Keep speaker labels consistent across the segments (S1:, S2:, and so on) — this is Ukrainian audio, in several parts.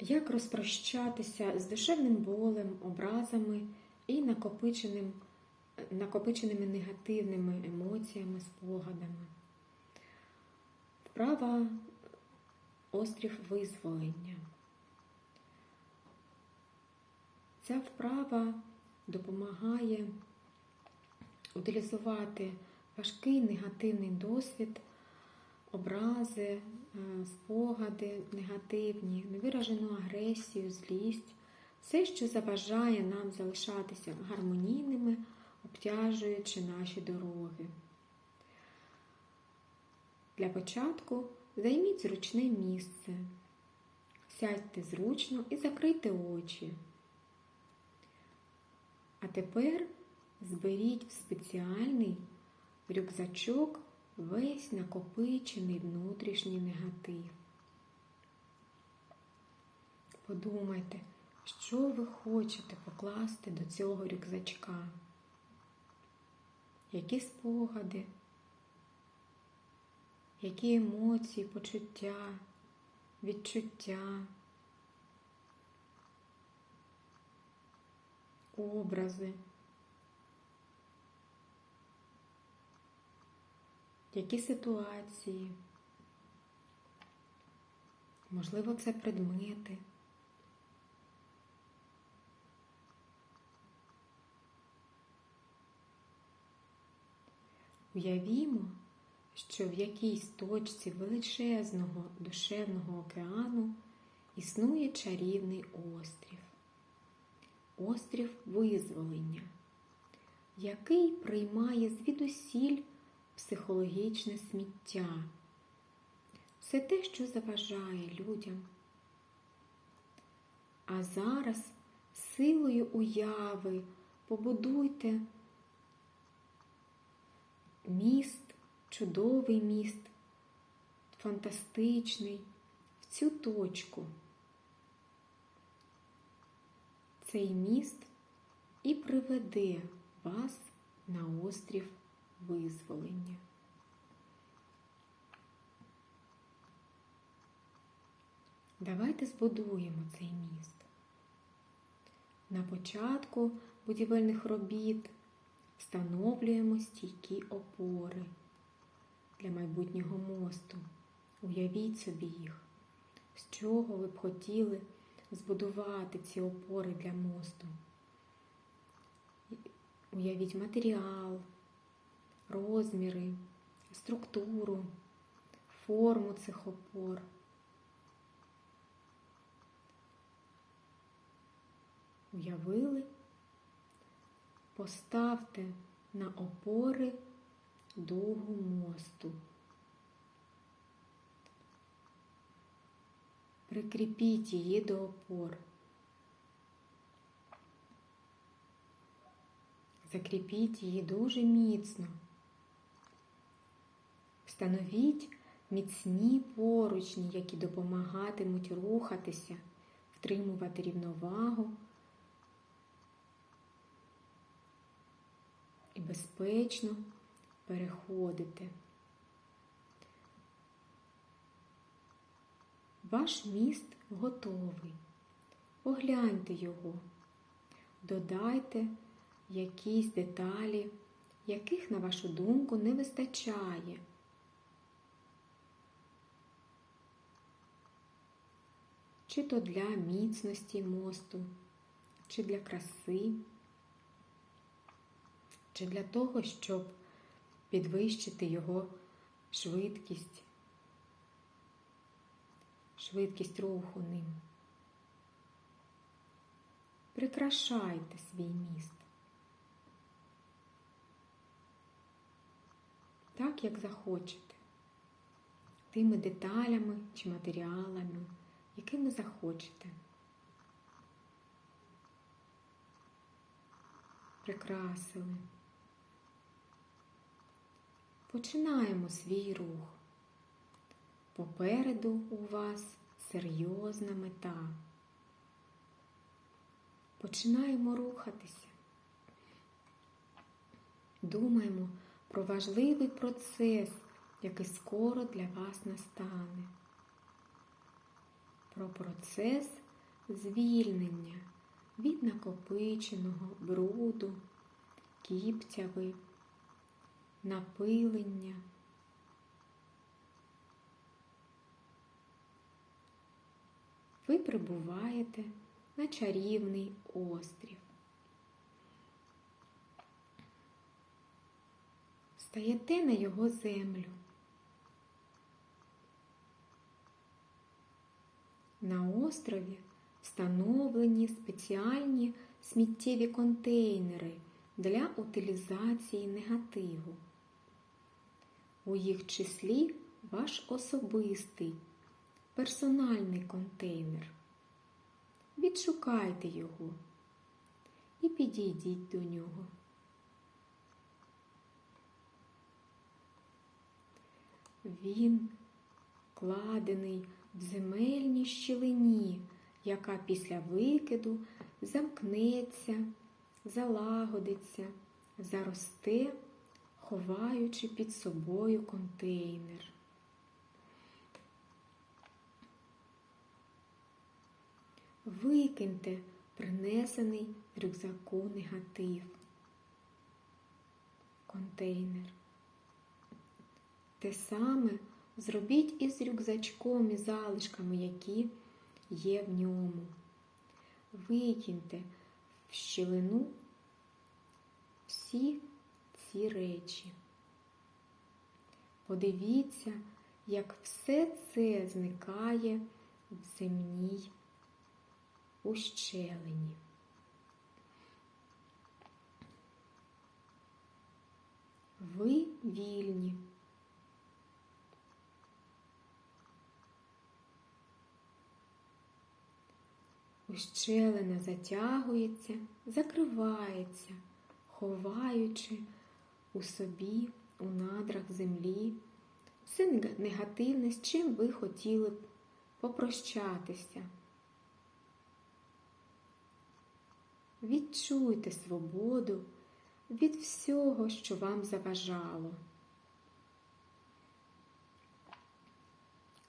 S1: Як розпрощатися з душевним болем, образами і накопиченим, накопиченими негативними емоціями, спогадами. Вправа острів визволення. Ця вправа допомагає утилізувати важкий негативний досвід, образи, е, спогади негативні, невиражену агресію, злість, все, що заважає нам залишатися гармонійними, обтяжуючи наші дороги. Для початку займіть зручне місце, сядьте зручно і закрийте очі. А тепер зберіть в спеціальний рюкзачок весь накопичений внутрішній негатив. Подумайте, що ви хочете покласти до цього рюкзачка. Які спогади, які емоції, почуття, відчуття, образи. Які ситуації? Можливо, це предмети. Уявімо, що в якійсь точці величезного душевного океану існує чарівний острів, острів визволення, який приймає звідусіль психологічне сміття, все те, що заважає людям. А зараз силою уяви побудуйте міст, чудовий міст, фантастичний, в цю точку. Цей міст і приведе вас на острів визволення. Давайте збудуємо цей міст. На початку будівельних робіт встановлюємо стійкі опори для майбутнього мосту. Уявіть собі їх, з чого ви б хотіли збудувати ці опори для мосту. Уявіть матеріал, розміри, структуру, форму цих опор. Уявили, поставте на опори дугу мосту. Прикріпіть її до опор. Закріпіть її дуже міцно. Встановіть міцні поручні, які допомагатимуть рухатися, втримувати рівновагу і безпечно переходити. Ваш міст готовий. Огляньте його, додайте якісь деталі, яких, на вашу думку, не вистачає. Чи то для міцності мосту, чи для краси, чи для того, щоб підвищити його швидкість, швидкість руху ним. Прикрашайте свій міст. Так, як захочете, тими деталями чи матеріалами, якими захочете. Прикрасили. Починаємо свій рух. Попереду у вас серйозна мета. Починаємо рухатися. Думаємо про важливий процес, який скоро для вас настане. Про процес звільнення від накопиченого бруду, кіптяви, напилення. Ви прибуваєте на чарівний острів. Стаєте на його землю. На острові встановлені спеціальні сміттєві контейнери для утилізації негативу. У їх числі ваш особистий персональний контейнер. Відшукайте його і підійдіть до нього. Він кладений в земельній щілині, яка після викиду замкнеться, залагодиться, заросте, ховаючи під собою контейнер. Викиньте принесений рюкзаку негатив. Контейнер. Те саме зробіть із рюкзачком і залишками, які є в ньому. Викиньте в щілину всі ці речі. Подивіться, як все це зникає в земній ущелині. Ви вільні. Ущелина затягується, закривається, ховаючи у собі, у надрах землі, все негативне, з чим ви хотіли б попрощатися. Відчуйте свободу від всього, що вам заважало.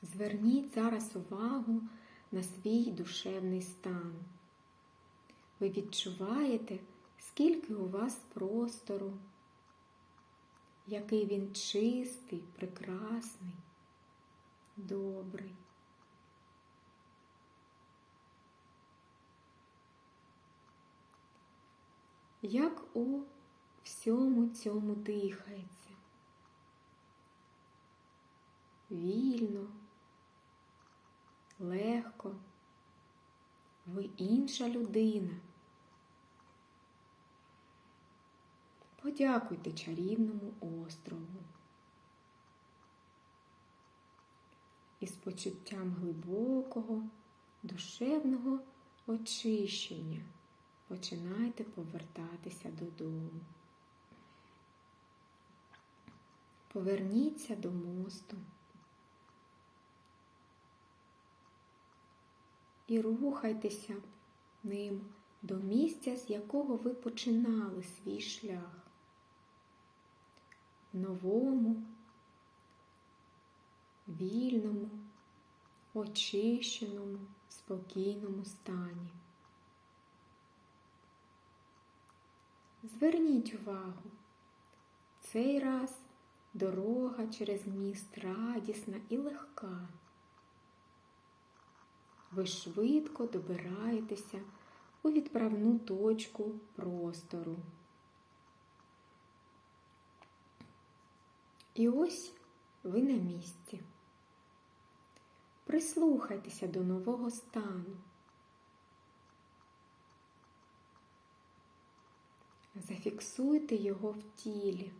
S1: Зверніть зараз увагу на свій душевний стан. Ви відчуваєте, скільки у вас простору, який він чистий, прекрасний, добрий. Як у всьому цьому дихається? Вільно, легко, ви інша людина. Подякуйте чарівному острову. Із почуттям глибокого, душевного очищення починайте повертатися додому. Поверніться до мосту і рухайтеся ним до місця, з якого ви починали свій шлях. В новому, вільному, очищеному, спокійному стані. Зверніть увагу, цей раз дорога через міст радісна і легка. Ви швидко добираєтеся у відправну точку простору. І ось ви на місці. Прислухайтеся до нового стану. Зафіксуйте його в тілі.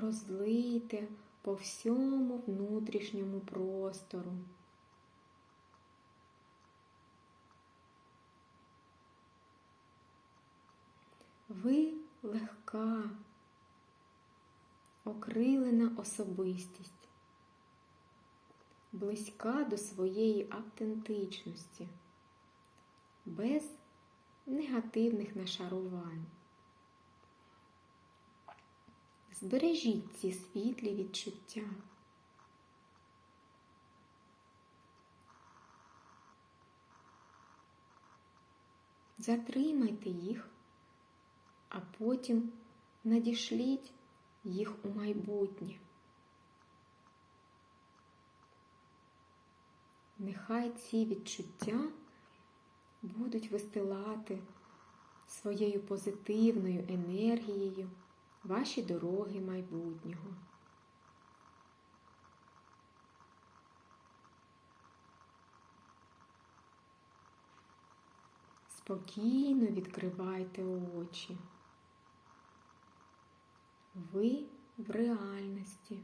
S1: Розлийте по всьому внутрішньому простору. Ви легка, окрилена особистість близька до своєї автентичності, без негативних нашарувань. Збережіть ці світлі відчуття. Затримайте їх, а потім надішліть їх у майбутнє. Нехай ці відчуття будуть вистилати своєю позитивною енергією ваші дороги майбутнього. Спокійно відкривайте очі. Ви в реальності,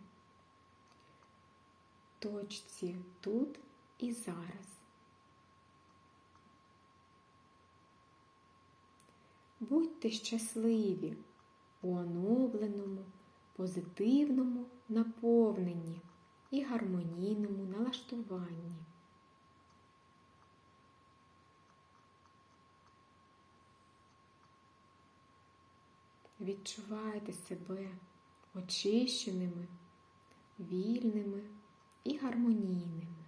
S1: точці тут і зараз. Будьте щасливі у оновленому, позитивному наповненні і гармонійному налаштуванні. Відчувайте себе очищеними, вільними і гармонійними.